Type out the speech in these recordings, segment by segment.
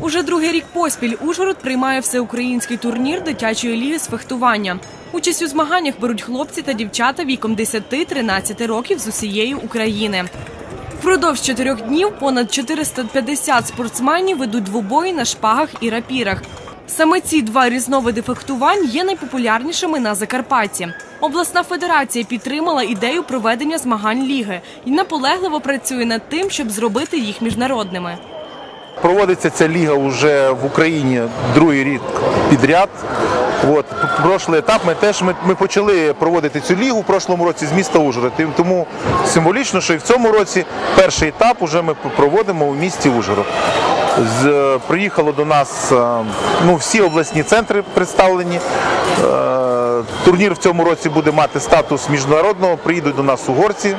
Уже другий рік поспіль Ужгород приймає всеукраїнський турнір дитячої ліги з фехтування. Участь у змаганнях беруть хлопці та дівчата віком 10-13 років з усієї України. Впродовж чотирьох днів понад 450 спортсменів ведуть двобої на шпагах і рапірах. Саме ці два різновиди фехтувань є найпопулярнішими на Закарпатті. Обласна федерація підтримала ідею проведення змагань ліги і наполегливо працює над тим, щоб зробити їх міжнародними. Проводиться ця ліга вже в Україні другий рік підряд. От прошлий етап ми теж ми, ми почали проводити цю лігу в прошлому році з міста Ужгород. Тому символічно, що і в цьому році перший етап вже ми проводимо у місті Ужгород. З, приїхало до нас е, ну, всі обласні центри представлені. Е, Турнір в цьому році буде мати статус міжнародного. Приїдуть до нас угорці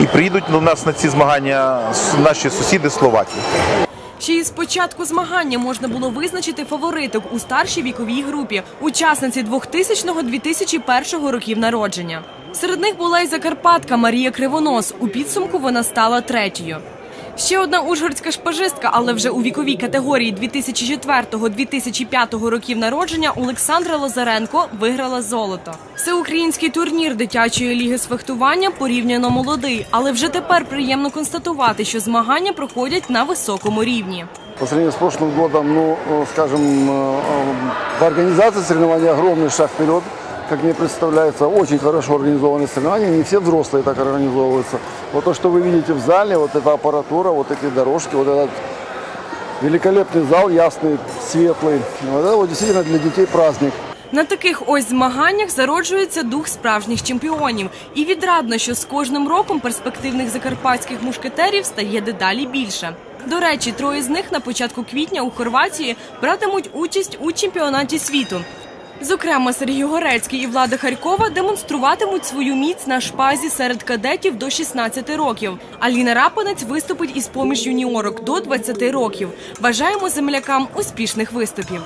і приїдуть до нас на ці змагання наші сусіди Словаки. Ще із початку змагання можна було визначити фавориток у старшій віковій групі, учасниці 2000-2001 років народження. Серед них була й закарпатка Марія Кривонос. У підсумку вона стала третьою. Ще одна ужгородська шпажистка, але вже у віковій категорії 2004-2005 років народження Олександра Лазаренко виграла золото. Всеукраїнський турнір дитячої ліги з фехтування порівняно молодий, але вже тепер приємно констатувати, що змагання проходять на високому рівні. По сравнению с прошлым годом, ну, э, скажем, э, э, в организации соревнований огромный шаг вперед. Как мне представляется, очень хорошо организованные соревнования. Не все взрослые так организовываются. Вот то, что вы видите в зале, вот эта аппаратура, вот эти дорожки, вот этот великолепный зал, ясный, светлый. Вот это вот действительно для детей праздник. На таких ось змаганнях зароджується дух справжніх чемпіонів, і відрадно, що з кожним роком перспективних закарпатських мушкетерів стає дедалі більше. До речі, троє з них на початку квітня у Хорватії братимуть участь у чемпіонаті світу. Зокрема, Сергій Горецький і Влада Харькова демонструватимуть свою міць на шпазі серед кадетів до 16 років. Аліна Рапанець виступить із поміж юніорок до 20 років. Бажаємо землякам успішних виступів.